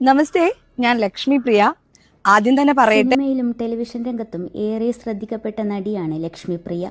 നമസ്തേ ഞാൻ ലക്ഷ്മി പ്രിയ. ആദ്യം തന്നെ പറയട്ടെ. സിനിമയിലും ടെലിവിഷൻ രംഗത്തും ഏറെ ശ്രദ്ധിക്കപ്പെട്ട നടിയാണ് Lakshmi Priya.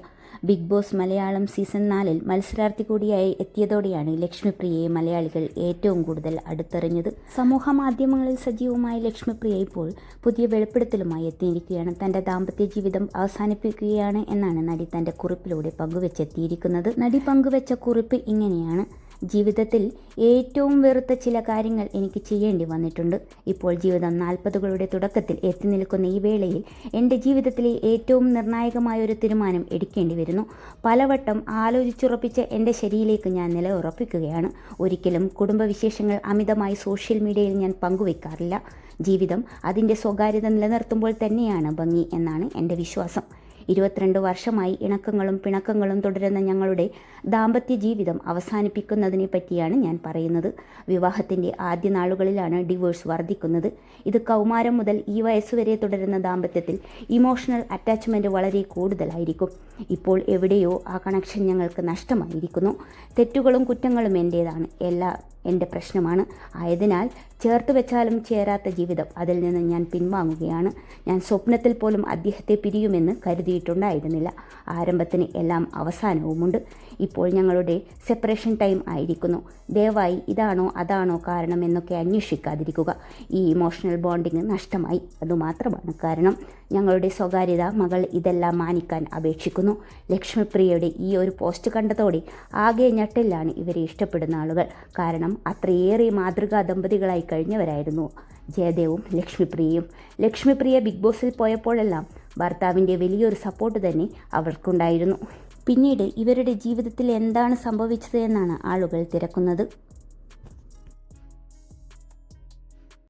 Bigg Boss Malayalam season നാലിൽ മത്സരാർത്ഥി കൂടിയായി എത്തിയതോടെയാണ് ലക്ഷ്മിപ്രിയയെ മലയാളികൾ ഏറ്റവും കൂടുതൽ അടുത്തെറിഞ്ഞത്. സമൂഹ മാധ്യമങ്ങളിൽ സജീവമായ ലക്ഷ്മിപ്രിയ ഇപ്പോൾ പുതിയ വെളിപ്പെടുത്തലുമായി എത്തിയിരിക്കുകയാണ്. തന്റെ ദാമ്പത്യ ജീവിതം അവസാനിപ്പിക്കുകയാണ് എന്നാണ് നടി തന്റെ കുറിപ്പിലൂടെ പങ്കുവെച്ചെത്തിയിരിക്കുന്നത്. നടി പങ്കുവെച്ച കുറിപ്പ് ഇങ്ങനെയാണ്. ജീവിതത്തിൽ ഏറ്റവും വെറുത്ത ചില കാര്യങ്ങൾ എനിക്ക് ചെയ്യേണ്ടി വന്നിട്ടുണ്ട്. ഇപ്പോൾ ജീവിതം നാൽപ്പതുകളുടെ തുടക്കത്തിൽ എത്തി നിൽക്കുന്ന ഈ വേളയിൽ എന്റെ ജീവിതത്തിലെ ഏറ്റവും നിർണായകമായ ഒരു തീരുമാനം എടുക്കേണ്ടി വരുന്നു. പലവട്ടം ആലോചിച്ചുറപ്പിച്ച എന്റെ ശരിയിലേക്ക് ഞാൻ നില ഉറപ്പിക്കുകയാണ് ഒരിക്കലും കുടുംബവിശേഷങ്ങൾ അമിതമായി സോഷ്യൽ മീഡിയയിൽ ഞാൻ പങ്കുവെക്കാറില്ല. ജീവിതം അതിന്റെ സ്വകാര്യത നിലനിർത്തുമ്പോൾ തന്നെയാണ് ഭംഗി എന്നാണ് എന്റെ വിശ്വാസം. ഇരുപത്തിരണ്ട് വർഷമായി ഇണക്കങ്ങളും പിണക്കങ്ങളും തുടരുന്ന ഞങ്ങളുടെ ദാമ്പത്യ ജീവിതം അവസാനിപ്പിക്കുന്നതിനെ പറ്റിയാണ് ഞാൻ പറയുന്നത്. വിവാഹത്തിന്റെ ആദ്യ നാളുകളിലാണ് ഡിവോഴ്സ് വർദ്ധിക്കുന്നത്. ഇത് കൗമാരം മുതൽ ഈ വയസ്സുവരെ തുടരുന്ന ദാമ്പത്യത്തിൽ ഇമോഷണൽ അറ്റാച്ച്മെന്റ് വളരെ കൂടുതലായിരിക്കും. ഇപ്പോൾ എവിടെയോ ആ കണക്ഷൻ ഞങ്ങൾക്ക് നഷ്ടമായിരിക്കുന്നു. തെറ്റുകളും കുറ്റങ്ങളും എന്റേതാണ് എല്ലാ എന്റെ പ്രശ്നമാണ്. ആയതിനാൽ ചേർത്ത് വെച്ചാലും ചേരാത്ത ജീവിതം അതിൽ നിന്ന് ഞാൻ പിൻവാങ്ങുകയാണ്. ഞാൻ സ്വപ്നത്തിൽ പോലും അദ്ദേഹത്തെ പിരിയുമെന്ന് കരുതിയിട്ടുണ്ടായിരുന്നില്ല. ആരംഭത്തിന് എല്ലാം അവസാനവുമുണ്ട്. ഇപ്പോൾ ഞങ്ങളുടെ സെപ്പറേഷൻ ടൈം ആയിരിക്കുന്നു. ദയവായി ഇതാണോ അതാണോ കാരണം എന്നൊക്കെ അന്വേഷിക്കാതിരിക്കുക. ഈ ഇമോഷണൽ ബോണ്ടിങ് നഷ്ടമായി. അതുമാത്രമാണ് കാരണം. ഞങ്ങളുടെ സ്വകാര്യത മകൾ ഇതെല്ലാം മാനിക്കാൻ അപേക്ഷിക്കുന്നു. ലക്ഷ്മിപ്രിയയുടെ ഈ ഒരു പോസ്റ്റ് കണ്ടതോടെ ആകെ ഞെട്ടിലാണ് ഇവരെ ഇഷ്ടപ്പെടുന്ന ആളുകൾ. കാരണം അത്രയേറെ മാതൃകാ ദമ്പതികളായി കഴിഞ്ഞവരായിരുന്നു. ജയദേവും ലക്ഷ്മിപ്രിയയും. ലക്ഷ്മിപ്രിയ ബിഗ് ബോസിൽ പോയപ്പോഴെല്ലാം ഭർത്താവിന്റെ വലിയൊരു സപ്പോർട്ട് തന്നെ അവർക്കുണ്ടായിരുന്നു. പിന്നീട് ഇവരുടെ ജീവിതത്തിൽ എന്താണ് സംഭവിച്ചത് എന്നാണ് ആളുകൾ തിരക്കുന്നത്.